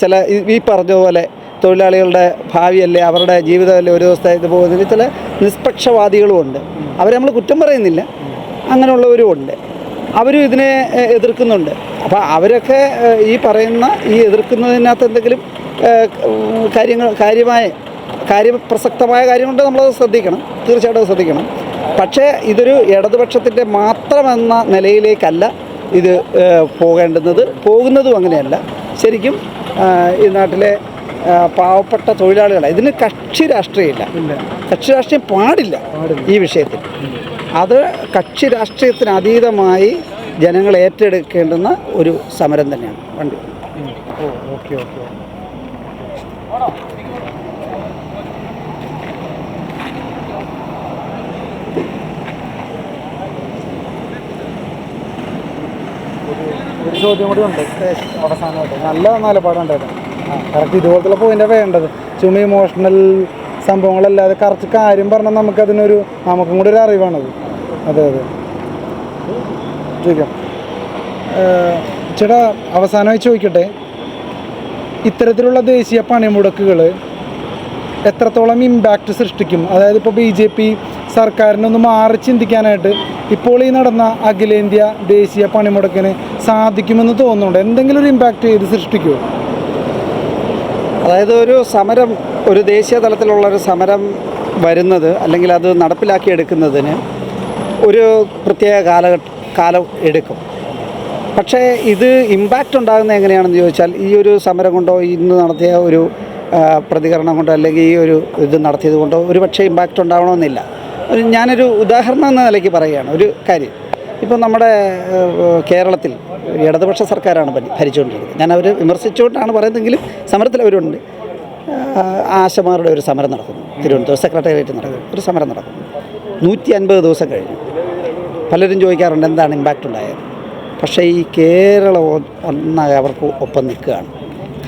ചില ഈ- ഈ പറഞ്ഞ പോലെ തൊഴിലാളികളുടെ ഭാവിയല്ലേ അവരുടെ ജീവിതമല്ലേ ഒരു ദിവസത്തെ ഇത് ചില നിഷ്പക്ഷവാദികളും ഉണ്ട് അവരെ നമ്മൾ കുറ്റം പറയുന്നില്ല. അങ്ങനെയുള്ളവരും ഉണ്ട്. അവരും ഇതിനെ എതിർക്കുന്നുണ്ട്. അപ്പോൾ അവരൊക്കെ ഈ പറയുന്ന ഈ എതിർക്കുന്നതിനകത്ത് എന്തെങ്കിലും കാര്യങ്ങൾ കാര്യമായ കാര്യപ്രസക്തമായ കാര്യമുണ്ട് നമ്മളത് ശ്രദ്ധിക്കണം. തീർച്ചയായിട്ടും ശ്രദ്ധിക്കണം. പക്ഷേ ഇതൊരു ഇടതുപക്ഷത്തിന്റെ മാത്രമെന്ന നിലയിലേക്കല്ല ഇത് പോകേണ്ടുന്നത്. പോകുന്നതും അങ്ങനെയല്ല. ശരിക്കും ഈ നാട്ടിലെ പാവപ്പെട്ട തൊഴിലാളികളാണ് ഇതിന് കക്ഷി രാഷ്ട്രീയമില്ല. കക്ഷി രാഷ്ട്രീയം പാടില്ല ഈ വിഷയത്തിൽ. അത് കക്ഷി രാഷ്ട്രീയത്തിന് അതീതമായി ജനങ്ങൾ ഏറ്റെടുക്കേണ്ടുന്ന ഒരു സമരം തന്നെയാണ്. വണ്ടി. Okay okay. ഒരു ചോദ്യം കൂടി ഉണ്ട്. അവസാനമായിട്ട്. നല്ല നിലപാടുണ്ടായിരുന്നു കറക്റ്റ് ഇതുപോലത്തുള്ള പോയിന്റാണ് വേണ്ടത്. ചുമ ഇമോഷണൽ സംഭവങ്ങളല്ലാതെ കറക്റ്റ് കാര്യം പറഞ്ഞാൽ നമുക്കതിനൊരു നമുക്കും കൂടെ ഒരു അറിവാണത്. അതെ അതെ. ചോദിക്കാം. ചേട്ടാ അവസാനമായി ചോദിക്കട്ടെ. ഇത്തരത്തിലുള്ള ദേശീയ പണിമുടക്കുകൾ എത്രത്തോളം ഇമ്പാക്റ്റ് സൃഷ്ടിക്കും? അതായത് ഇപ്പോൾ ബി ജെ പി സർക്കാരിനൊന്ന് മാറി ചിന്തിക്കാനായിട്ട് ഇപ്പോൾ ഈ നടന്ന അഖിലേന്ത്യാ ദേശീയ പണിമുടക്കിന് സാധിക്കുമെന്ന് തോന്നുന്നുണ്ട്? എന്തെങ്കിലും ഒരു ഇമ്പാക്റ്റ് ഇത് സൃഷ്ടിക്കുമോ അതായത് ഒരു സമരം ഒരു ദേശീയ തലത്തിലുള്ള ഒരു സമരം വരുന്നത് അല്ലെങ്കിൽ അത് നടപ്പിലാക്കി എടുക്കുന്നതിന് ഒരു പ്രത്യേക കാലഘട്ട കാലം എടുക്കും. പക്ഷേ ഇത് ഇമ്പാക്റ്റ് ഉണ്ടാകുന്നത് എങ്ങനെയാണെന്ന് ചോദിച്ചാൽ ഈ ഒരു സമരം കൊണ്ടോ ഇന്ന് നടത്തിയ ഒരു പ്രതികരണം കൊണ്ടോ അല്ലെങ്കിൽ ഈ ഒരു ഇത് നടത്തിയത് കൊണ്ടോ ഒരു പക്ഷേ ഇമ്പാക്റ്റ് ഉണ്ടാവണമെന്നില്ല ഞാനൊരു ഉദാഹരണം എന്ന നിലയ്ക്ക് പറയുകയാണ്. ഒരു കാര്യം. ഇപ്പം നമ്മുടെ കേരളത്തിൽ ഇടതുപക്ഷ സർക്കാരാണ് ഭരി- ഭരിച്ചുകൊണ്ടിരിക്കുന്നത്. ഞാൻ അവർ വിമർശിച്ചുകൊണ്ടാണ് പറയുന്നതെങ്കിലും സമരത്തിൽ അവരുണ്ട്. ആശമാരുടെ ഒരു സമരം നടക്കുന്നു. തിരുവനന്തപുരം സെക്രട്ടേറിയറ്റ് നടക്കുന്നു. ഒരു സമരം നടക്കുന്നു. നൂറ്റി അൻപത് ദിവസം കഴിഞ്ഞു. പലരും ചോദിക്കാറുണ്ട് എന്താണ് ഇമ്പാക്റ്റ് ഉണ്ടായത്? പക്ഷേ ഈ കേരളം ഒന്നായി അവർക്ക് ഒപ്പം നിൽക്കുകയാണ്.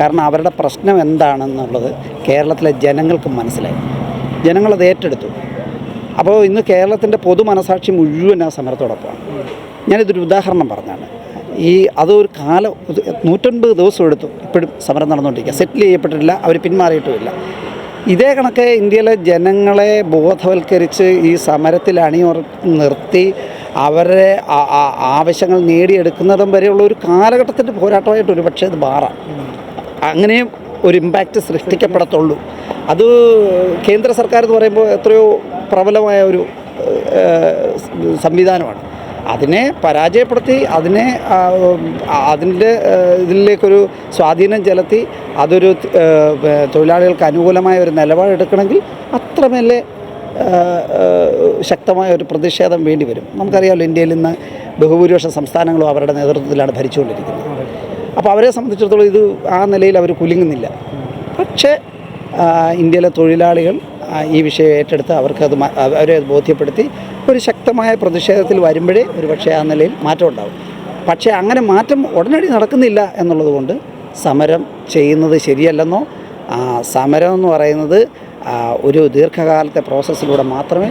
കാരണം അവരുടെ പ്രശ്നം എന്താണെന്നുള്ളത് കേരളത്തിലെ ജനങ്ങൾക്ക് മനസ്സിലായി. ജനങ്ങളത് ഏറ്റെടുത്തു. അപ്പോൾ ഇന്ന് കേരളത്തിന്റെ പൊതു മനസാക്ഷി മുഴുവൻ ആ സമരത്തോടൊപ്പമാണ്. ഞാനിതൊരു ഉദാഹരണം പറഞ്ഞാണ്. ഈ അതൊരു കാലം നൂറ്റൻപത് ദിവസം എടുത്തു ഇപ്പോഴും സമരം നടന്നുകൊണ്ടിരിക്കുക. സെറ്റിൽ ചെയ്യപ്പെട്ടിട്ടില്ല അവർ പിന്മാറിയിട്ടുമില്ല. ഇതേ കണക്ക് ഇന്ത്യയിലെ ജനങ്ങളെ ബോധവൽക്കരിച്ച് ഈ സമരത്തിൽ അണിയുറ നിർത്തി അവരെ ആവശ്യങ്ങൾ നേടിയെടുക്കുന്നതും വരെയുള്ള ഒരു കാലഘട്ടത്തിന്റെ പോരാട്ടമായിട്ട് ഒരു പക്ഷേ ഇത് മാറാം. അങ്ങനെയും ഒരു ഇമ്പാക്റ്റ് സൃഷ്ടിക്കപ്പെടത്തുള്ളൂ. അത് കേന്ദ്ര സർക്കാർ എന്ന് പറയുമ്പോൾ എത്രയോ പ്രബലമായ ഒരു സംവിധാനമാണ്. അതിനെ പരാജയപ്പെടുത്തി അതിനെ അതിന്റെ ഇതിലേക്കൊരു സ്വാധീനം ചെലുത്തി അതൊരു തൊഴിലാളികൾക്ക് അനുകൂലമായ ഒരു നിലപാടെടുക്കണമെങ്കിൽ അത്രമേലെ ശക്തമായ ഒരു പ്രതിഷേധം വേണ്ടി വരും. നമുക്കറിയാമല്ലോ ഇന്ത്യയിൽ ഇന്ന് ബഹുഭൂരിപക്ഷ സംസ്ഥാനങ്ങളും അവരുടെ നേതൃത്വത്തിലാണ് ഭരിച്ചുകൊണ്ടിരിക്കുന്നത്. അപ്പോൾ അവരെ സംബന്ധിച്ചിടത്തോളം ഇത് ആ നിലയിൽ അവർ കുലുങ്ങുന്നില്ല. പക്ഷേ ഇന്ത്യയിലെ തൊഴിലാളികൾ ഈ വിഷയം ഏറ്റെടുത്ത് അവർക്കത് അവരെ ബോധ്യപ്പെടുത്തി ഒരു ശക്തമായ പ്രതിഷേധത്തിൽ വരുമ്പോഴേ ഒരു പക്ഷേ ആ നിലയിൽ മാറ്റം ഉണ്ടാവും. പക്ഷേ അങ്ങനെ മാറ്റം ഉടനടി നടക്കുന്നില്ല എന്നുള്ളതുകൊണ്ട് സമരം ചെയ്യുന്നത് ശരിയല്ലെന്നോ സമരം എന്ന് പറയുന്നത് ഒരു ദീർഘകാലത്തെ പ്രോസസ്സിലൂടെ മാത്രമേ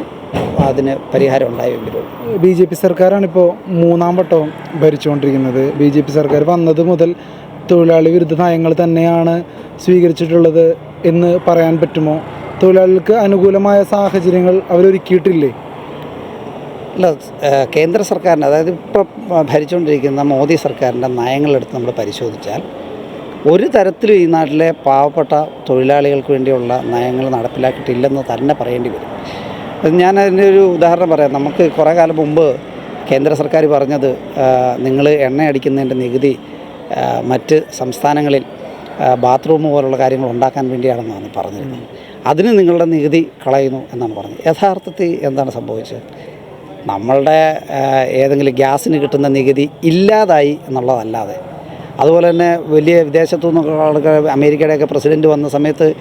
അതിന് പരിഹാരം ഉണ്ടായി ബി ജെ പി സർക്കാരാണ് ഇപ്പോൾ മൂന്നാം വട്ടവും ഭരിച്ചുകൊണ്ടിരിക്കുന്നത്. ബി ജെ പി സർക്കാർ വന്നത് മുതൽ തൊഴിലാളി വിരുദ്ധ നയങ്ങൾ തന്നെയാണ് സ്വീകരിച്ചിട്ടുള്ളത് എന്ന് പറയാൻ പറ്റുമോ? തൊഴിലാളികൾക്ക് അനുകൂലമായ സാഹചര്യങ്ങൾ അവരൊരുക്കിയിട്ടില്ലേ? അല്ല കേന്ദ്ര സർക്കാരിന്റെ അതായത് ഇപ്പോൾ ഭരിച്ചുകൊണ്ടിരിക്കുന്ന മോദി സർക്കാരിന്റെ നയങ്ങളെടുത്ത് നമ്മൾ പരിശോധിച്ചാൽ ഒരു തരത്തിലും ഈ നാട്ടിലെ പാവപ്പെട്ട തൊഴിലാളികൾക്ക് വേണ്ടിയുള്ള നയങ്ങൾ നടപ്പിലാക്കിയിട്ടില്ലെന്ന് തന്നെ പറയേണ്ടി വരും. ഞാൻ അതിന്റെ ഒരു ഉദാഹരണം പറയാം. നമുക്ക് കുറേ കാലം മുമ്പ് കേന്ദ്ര സർക്കാർ പറഞ്ഞത് നിങ്ങൾ എണ്ണ അടിക്കുന്നതിന്റെ നികുതി മറ്റ് സംസ്ഥാനങ്ങളിൽ ബാത്റൂം പോലുള്ള കാര്യങ്ങൾ ഉണ്ടാക്കാൻ വേണ്ടിയാണെന്നാണ് പറഞ്ഞിരുന്നത്. അതിന് നിങ്ങളുടെ നികുതി കളയുന്നു എന്നാണ് പറഞ്ഞത്. യഥാർത്ഥത്തിൽ എന്താണ് സംഭവിച്ചത്? നമ്മളുടെ ഏതെങ്കിലും ഗ്യാസിന് കിട്ടുന്ന നികുതി ഇല്ലാതായി എന്നുള്ളതല്ലാതെ. അതുപോലെ തന്നെ വലിയ വിദേശത്തു നിന്നൊക്കെ ആൾക്കാർ അമേരിക്കയുടെയൊക്കെ പ്രസിഡന്റ് വന്ന സമയത്ത്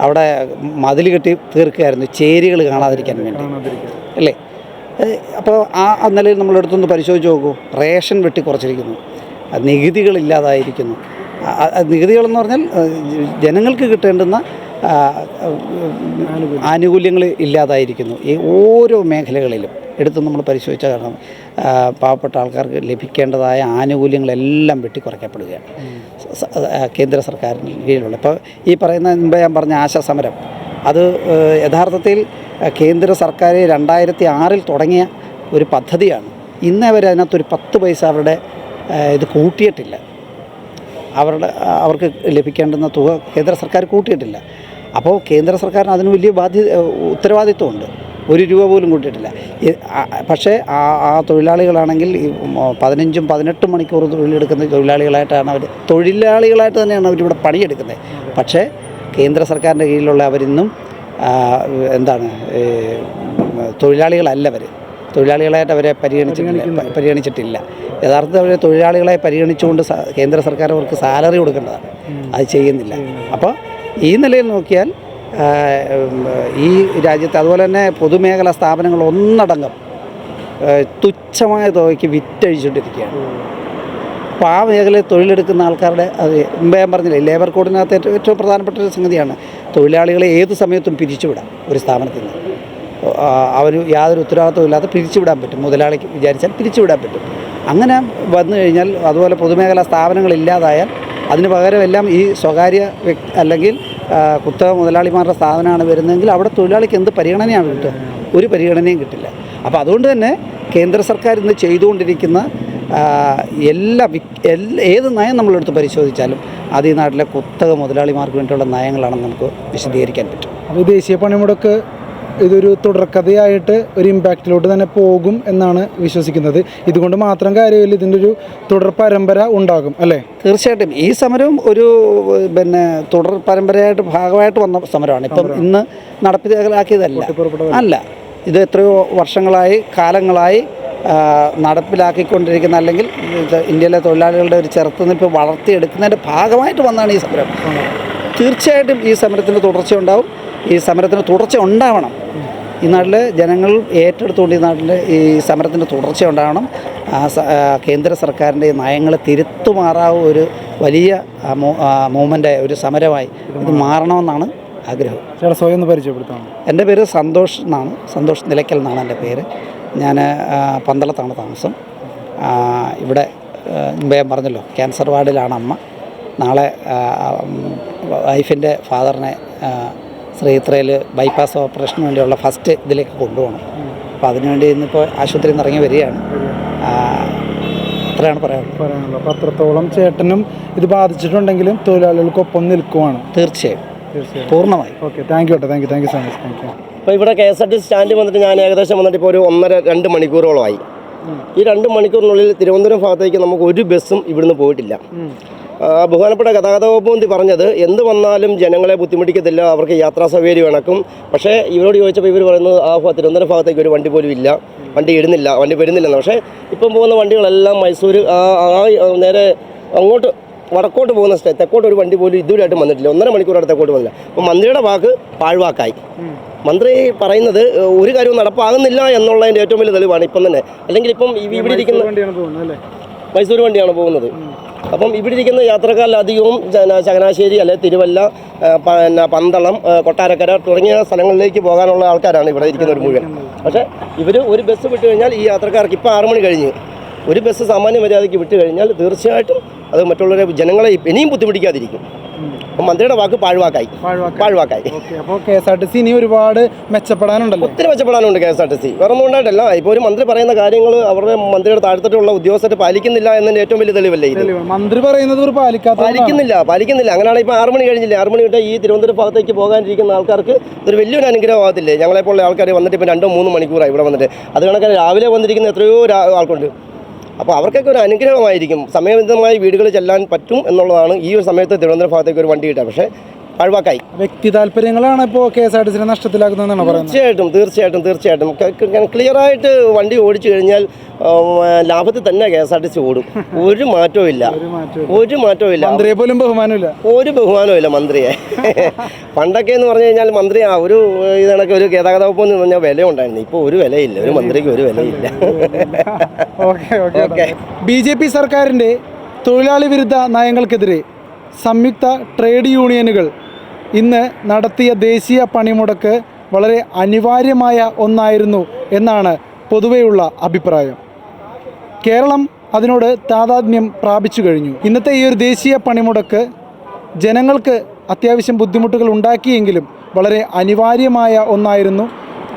അവിടെ മതിൽ കെട്ടി തീർക്കുകയായിരുന്നു. ചേരികൾ കാണാതിരിക്കാൻ വേണ്ടി. അല്ലേ? അപ്പോൾ ആ നിലയിൽ നിലയിൽ നമ്മളെടുത്തൊന്ന് പരിശോധിച്ച് നോക്കൂ. റേഷൻ വെട്ടി കുറച്ചിരിക്കുന്നു. നികുതികളില്ലാതായിരിക്കുന്നു നികുതികളെന്ന് പറഞ്ഞാൽ ജനങ്ങൾക്ക് കിട്ടേണ്ടുന്ന ആനുകൂല്യങ്ങൾ ഇല്ലാതായിരിക്കുന്നു. ഈ ഓരോ മേഖലകളിലും എടുത്ത് നമ്മൾ പരിശോധിച്ചാൽ കാരണം പാവപ്പെട്ട ആൾക്കാർക്ക് ലഭിക്കേണ്ടതായ ആനുകൂല്യങ്ങളെല്ലാം വെട്ടിക്കുറയ്ക്കപ്പെടുകയാണ്. കേന്ദ്ര സർക്കാരിന് കീഴിലുള്ള. ഇപ്പോൾ ഈ പറയുന്ന മുമ്പ് ഞാൻ പറഞ്ഞ ആശാ സമരം അത് യഥാർത്ഥത്തിൽ കേന്ദ്ര സർക്കാർ രണ്ടായിരത്തി ആറിൽ തുടങ്ങിയ ഒരു പദ്ധതിയാണ്. ഇന്നേ വരെ അതിനകത്തൊരു പത്ത് പൈസ അവരുടെ ഇത് കൂട്ടിയിട്ടില്ല. അവരുടെ അവർക്ക് ലഭിക്കേണ്ടുന്ന തുക കേന്ദ്ര സർക്കാർ കൂട്ടിയിട്ടില്ല. അപ്പോൾ കേന്ദ്ര സർക്കാരിന് അതിന് വലിയ ബാധ്യത ഉത്തരവാദിത്വമുണ്ട്. ഒരു രൂപ പോലും കൂട്ടിയിട്ടില്ല. പക്ഷേ ആ ആ തൊഴിലാളികളാണെങ്കിൽ പതിനഞ്ചും പതിനെട്ടും മണിക്കൂർ തൊഴിലെടുക്കുന്ന തൊഴിലാളികളായിട്ടാണ് അവർ തൊഴിലാളികളായിട്ട് തന്നെയാണ് അവരിവിടെ പണിയെടുക്കുന്നത്. പക്ഷേ കേന്ദ്ര സർക്കാരിന്റെ കീഴിലുള്ള അവരിന്നും എന്താണ് തൊഴിലാളികളല്ല അവർ. തൊഴിലാളികളായിട്ട് അവരെ പരിഗണിച്ചിട്ടില്ല. പരിഗണിച്ചിട്ടില്ല. യഥാർത്ഥത്തിൽ അവരെ തൊഴിലാളികളെ പരിഗണിച്ചുകൊണ്ട് കേന്ദ്ര സർക്കാർ അവർക്ക് സാലറി കൊടുക്കേണ്ടതാണ്. അത് ചെയ്യുന്നില്ല. അപ്പോൾ ഈ നിലയിൽ നോക്കിയാൽ ഈ രാജ്യത്ത് അതുപോലെ തന്നെ പൊതുമേഖലാ സ്ഥാപനങ്ങൾ ഒന്നടങ്കം തുച്ഛമായ തുകയ്ക്ക് വിറ്റഴിച്ചുകൊണ്ടിരിക്കുകയാണ്. അപ്പോൾ ആ മേഖലയിൽ തൊഴിലെടുക്കുന്ന ആൾക്കാരുടെ അത് മുമ്പേ ഞാൻ പറഞ്ഞില്ലേ ലേബർ കോഡിനകത്ത് ഏറ്റവും ഏറ്റവും പ്രധാനപ്പെട്ട ഒരു സംഗതിയാണ് തൊഴിലാളികളെ ഏത് സമയത്തും പിരിച്ചുവിടാം ഒരു സ്ഥാപനത്തിൽ നിന്ന്. അവർ യാതൊരു ഉത്തരവാദിത്വം ഇല്ലാതെ പിരിച്ചുവിടാൻ പറ്റും. മുതലാളിക്ക് വിചാരിച്ചാൽ പിരിച്ചുവിടാൻ പറ്റും. അങ്ങനെ വന്നു കഴിഞ്ഞാൽ അതുപോലെ പൊതുമേഖലാ സ്ഥാപനങ്ങൾ ഇല്ലാതായാൽ അതിന് പകരം എല്ലാം ഈ സ്വകാര്യ അല്ലെങ്കിൽ കുത്തക മുതലാളിമാരുടെ സ്ഥാപനമാണ് വരുന്നതെങ്കിൽ അവിടെ തൊഴിലാളിക്ക് എന്ത് പരിഗണനയാണ് കിട്ടുക? ഒരു പരിഗണനയും കിട്ടില്ല. അപ്പോൾ അതുകൊണ്ട് തന്നെ കേന്ദ്ര സർക്കാർ ഇന്ന് ചെയ്തുകൊണ്ടിരിക്കുന്ന എല്ലാ ഏത് നയം നമ്മളെടുത്ത് പരിശോധിച്ചാലും അത് ഈ നാട്ടിലെ കുത്തക മുതലാളിമാർക്ക് വേണ്ടിയുള്ള നയങ്ങളാണെന്ന് നമുക്ക് വിശദീകരിക്കാൻ പറ്റും. അപ്പോൾ ദേശീയ പണിമുടക്ക് ഇതൊരു തുടർക്കഥയായിട്ട് ഒരു ഇമ്പാക്റ്റിലോട്ട് തന്നെ പോകും എന്നാണ് വിശ്വസിക്കുന്നത്. ഇതുകൊണ്ട് മാത്രം കാര്യമില്ല ഇതിന്റെ ഒരു തുടർ പരമ്പര ഉണ്ടാകും അല്ലേ? തീർച്ചയായിട്ടും. ഈ സമരവും ഒരു പിന്നെ തുടർ പരമ്പരയായിട്ട് ഭാഗമായിട്ട് വന്ന സമരമാണ്. ഇപ്പം ഇന്ന് നടപ്പിലാക്കിയതല്ല. അല്ല. ഇത് എത്രയോ വർഷങ്ങളായി കാലങ്ങളായി നടപ്പിലാക്കിക്കൊണ്ടിരിക്കുന്ന അല്ലെങ്കിൽ ഇന്ത്യയിലെ തൊഴിലാളികളുടെ ഒരു ചെറുത്തുനിൽപ്പ് വളർത്തിയെടുക്കുന്നതിന്റെ ഭാഗമായിട്ട് വന്നാണ് ഈ സമരം. തീർച്ചയായിട്ടും ഈ സമരത്തിന്റെ തുടർച്ച ഉണ്ടാവും ഈ സമരത്തിന് തുടർച്ച ഉണ്ടാവണം. ഈ നാട്ടിൽ ജനങ്ങൾ ഏറ്റെടുത്തുകൊണ്ട് ഈ നാട്ടിൽ ഈ സമരത്തിന് തുടർച്ച ഉണ്ടാവണം. കേന്ദ്ര സർക്കാരിന്റെ നയങ്ങൾ തിരുത്തുമാറാവ് ഒരു വലിയ മൂവ്മെന്റ് ഒരു സമരമായി ഇത് മാറണമെന്നാണ് ആഗ്രഹം. ചേട്ടാ സ്വയം ഒന്ന് പരിചയപ്പെടുത്താം എന്റെ പേര് സന്തോഷ് എന്നാണ്. സന്തോഷ് നിലയ്ക്കൽ എന്നാണ് എന്റെ പേര്. ഞാൻ പന്തളത്താണ് താമസം. ഇവിടെ മുമ്പേ പറഞ്ഞല്ലോ ക്യാൻസർ വാർഡിലാണ് അമ്മ. നാളെ വൈഫിന്റെ ഫാദറിനെ ശ്രീത്രയിൽ ബൈപ്പാസ് ഓപ്പറേഷന് വേണ്ടിയുള്ള ഫസ്റ്റ് ഇതിലേക്ക് കൊണ്ടുപോകണം. അപ്പോൾ അതിനുവേണ്ടി ഇന്നിപ്പോൾ ആശുപത്രിയിൽ നിന്ന് ഇറങ്ങി വരികയാണ്. അത്രയാണ് പറയാനുള്ളത്. പറയാനുള്ളത്. അപ്പോൾ അത്രത്തോളം ചേട്ടനും ഇത് ബാധിച്ചിട്ടുണ്ടെങ്കിലും തൊഴിലാളികൾക്കൊപ്പം നിൽക്കുവാണ്. തീർച്ചയായും. പൂർണമായി. ഓക്കെ താങ്ക് യു കേട്ടോ thank you thank you so much thank you അപ്പോൾ ഇവിടെ K S R T stand വന്നിട്ട് ഞാൻ ഏകദേശം വന്നിട്ട് ഇപ്പോൾ ഒരു ഒന്നര രണ്ട് മണിക്കൂറോളമായി. ഈ രണ്ട് മണിക്കൂറിനുള്ളിൽ തിരുവനന്തപുരം ഭാഗത്തേക്ക് നമുക്ക് ഒരു ബസ്സും ഇവിടുന്ന് പോയിട്ടില്ല. ബഹുമാനപ്പെട്ട ഗതാഗത വകുപ്പ് മന്ത്രി പറഞ്ഞത് എന്ത് വന്നാലും ജനങ്ങളെ ബുദ്ധിമുട്ടിക്കത്തില്ല അവർക്ക് യാത്രാ സൗകര്യം ഇണക്കും. പക്ഷേ ഇവരോട് ചോദിച്ചപ്പോൾ ഇവർ പറയുന്നത് ആ തിരുവനന്തപുരം ഭാഗത്തേക്ക് ഒരു വണ്ടി പോലും ഇല്ല. വണ്ടി ഇടുന്നില്ല വണ്ടി വരുന്നില്ലെന്ന്. പക്ഷേ ഇപ്പം പോകുന്ന വണ്ടികളെല്ലാം മൈസൂർ ആ ആ നേരെ അങ്ങോട്ട് വടക്കോട്ട് പോകുന്ന സ്റ്റേ തെക്കോട്ട് ഒരു വണ്ടി പോലും ഇതുവരെയായിട്ടും വന്നിട്ടില്ല. ഒന്നര മണിക്കൂറായിട്ട് തെക്കോട്ട് വന്നില്ല. അപ്പോൾ മന്ത്രിയുടെ വാക്ക് പാഴ്വാക്കായി. മന്ത്രി പറയുന്നത് ഒരു കാര്യവും നടപ്പാകുന്നില്ല എന്നുള്ളതിന്റെ ഏറ്റവും വലിയ തെളിവാണ് ഇപ്പം തന്നെ. അല്ലെങ്കിൽ ഇപ്പം ഇവിടെ ഇരിക്കുന്ന മൈസൂർ വണ്ടിയാണ് പോകുന്നത് അപ്പം ഇവിടെ ഇരിക്കുന്ന യാത്രക്കാരിലധികവും ചങ്ങനാശ്ശേരി അല്ലെ തിരുവല്ല പിന്നെ പന്തളം കൊട്ടാരക്കര തുടങ്ങിയ സ്ഥലങ്ങളിലേക്ക് പോകാനുള്ള ആൾക്കാരാണ് ഇവിടെ ഒരു മുഴുവൻ. പക്ഷേ ഇവർ ഒരു ബസ് വിട്ട് കഴിഞ്ഞാൽ ഈ യാത്രക്കാർക്ക് ഇപ്പോൾ ആറ് മണി കഴിഞ്ഞ്. ഒരു ബസ് സാമാന്യ മര്യാദയ്ക്ക് വിട്ട് കഴിഞ്ഞാൽ തീർച്ചയായിട്ടും അത് മറ്റുള്ളവരെ ജനങ്ങളെ ഇനിയും ബുദ്ധിമുട്ടിക്കാതിരിക്കും. മന്ത്രിയുടെ വാക്ക് പാഴ്വാക്കായി. പാഴ്വാക്കായി. അപ്പോൾ K S R T C ഇനി ഒരുപാട് മെച്ചപ്പെടാനുണ്ടല്ലോ? ഒത്തിരി മെച്ചപ്പെടാനുണ്ട് K S R T C. വേറെ ഒന്നും ഉണ്ടായിട്ടല്ല. ഇപ്പോൾ ഒരു മന്ത്രി പറയുന്ന കാര്യങ്ങൾ അവരുടെ മന്ത്രിയുടെ താഴ്ത്തിട്ടുള്ള ഉദ്യോഗസ്ഥർ പാലിക്കുന്നില്ല എന്നതിന്റെ ഏറ്റവും വലിയ തെളിവല്ലേ ഇത്? മന്ത്രി പറയുന്നത് ഒരു പാലിക്കാത്ത പാലിക്കുന്നില്ല പാലിക്കുന്നില്ല. അങ്ങനെയാണ് ഇപ്പോൾ ആറ് മണി കഴിഞ്ഞില്ലേ? ആറ് മണി തൊട്ട് ഈ തിരുവനന്തപുരം ഭാഗത്തേക്ക് പോകാനിരിക്കുന്ന ആൾക്കാർക്ക് ഒരു വലിയൊരു അനുഗ്രഹമാകത്തില്ലേ? ഞങ്ങളെപ്പോലുള്ള ആൾക്കാർ വന്നിട്ട് ഇപ്പോൾ രണ്ടോ മൂന്നോ മണിക്കൂറായി ഇവിടെ വന്നിട്ട്. അത് കണക്കാണ് രാവിലെ വന്നിരിക്കുന്ന എത്രയോ ആൾക്കുണ്ട്. അപ്പോൾ അവർക്കൊക്കെ ഒരു അനുഗ്രഹമായിരിക്കും. സമയബന്ധമായി വീടുകളിൽ ചെല്ലാൻ പറ്റും എന്നുള്ളതാണ് ഈ ഒരു സമയത്ത് തിരുവനന്തപുരം ഭാഗത്തേക്ക് ഒരു വണ്ടി കിട്ടുക. പക്ഷേ പാഴ്വാക്കായി. വ്യക്തി താല്പര്യങ്ങളാണ് ഇപ്പോൾ കെ എസ് ആർ ടി സിനെ നഷ്ടത്തിലാക്കുന്നതെന്നാണ് പറയുന്നത്? തീർച്ചയായിട്ടും തീർച്ചയായിട്ടും തീർച്ചയായിട്ടും. ക്ലിയർ ആയിട്ട് വണ്ടി ഓടിച്ചു കഴിഞ്ഞാൽ ലാഭത്തിൽ തന്നെ K S R T C ഓടും ഒരു മാറ്റവും ഇല്ല. ഒരു മാറ്റവും ഇല്ല. മന്ത്രിയെ പോലും ബഹുമാനമില്ല ഒരു ബഹുമാനവും ഇല്ല മന്ത്രിയെ. പണ്ടൊക്കെ എന്ന് പറഞ്ഞു കഴിഞ്ഞാൽ മന്ത്രി ആ ഒരു ഇതണക്ക് ഒരു ഗതാഗത വകുപ്പ് എന്ന് പറഞ്ഞാൽ വില ഉണ്ടായിരുന്നു ഇപ്പോൾ ഒരു വിലയില്ല. ഒരു മന്ത്രിക്ക് ഒരു വിലയില്ല. ഓക്കെ ബി ജെ പി സർക്കാരിന്റെ തൊഴിലാളി വിരുദ്ധ നയങ്ങൾക്കെതിരെ സംയുക്ത ട്രേഡ് യൂണിയനുകൾ ഇന്ന് നടത്തിയ ദേശീയ പണിമുടക്ക് വളരെ അനിവാര്യമായ ഒന്നായിരുന്നു എന്നാണ് പൊതുവെയുള്ള അഭിപ്രായം. കേരളം അതിനോട് താതാത്മ്യം പ്രാപിച്ചു കഴിഞ്ഞു. ഇന്നത്തെ ഈ ഒരു ദേശീയ പണിമുടക്ക് ജനങ്ങൾക്ക് അത്യാവശ്യം ബുദ്ധിമുട്ടുകൾ ഉണ്ടാക്കിയെങ്കിലും വളരെ അനിവാര്യമായ ഒന്നായിരുന്നു.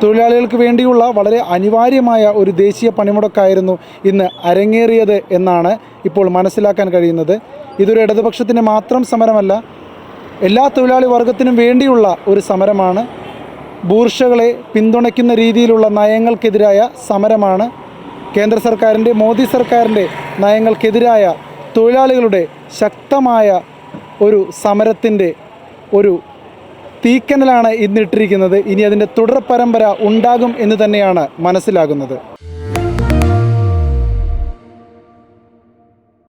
തൊഴിലാളികൾക്ക് വേണ്ടിയുള്ള വളരെ അനിവാര്യമായ ഒരു ദേശീയ പണിമുടക്കായിരുന്നു ഇന്ന് അരങ്ങേറിയത് എന്നാണ് ഇപ്പോൾ മനസ്സിലാക്കാൻ കഴിയുന്നത്. ഇതൊരു ഇടതുപക്ഷത്തിന്റെ മാത്രം സമരമല്ല എല്ലാ തൊഴിലാളി വർഗത്തിനും വേണ്ടിയുള്ള ഒരു സമരമാണ്. ബൂർഷകളെ പിന്തുണയ്ക്കുന്ന രീതിയിലുള്ള നയങ്ങൾക്കെതിരായ സമരമാണ്. കേന്ദ്ര സർക്കാരിന്റെ മോദി സർക്കാരിന്റെ നയങ്ങൾക്കെതിരായ തൊഴിലാളികളുടെ ശക്തമായ ഒരു സമരത്തിന്റെ ഒരു തീക്കനലാണ് ഇന്നിട്ടിരിക്കുന്നത്. ഇനി അതിന്റെ തുടർ പരമ്പര ഉണ്ടാകും എന്ന് തന്നെയാണ് മനസ്സിലാകുന്നത്.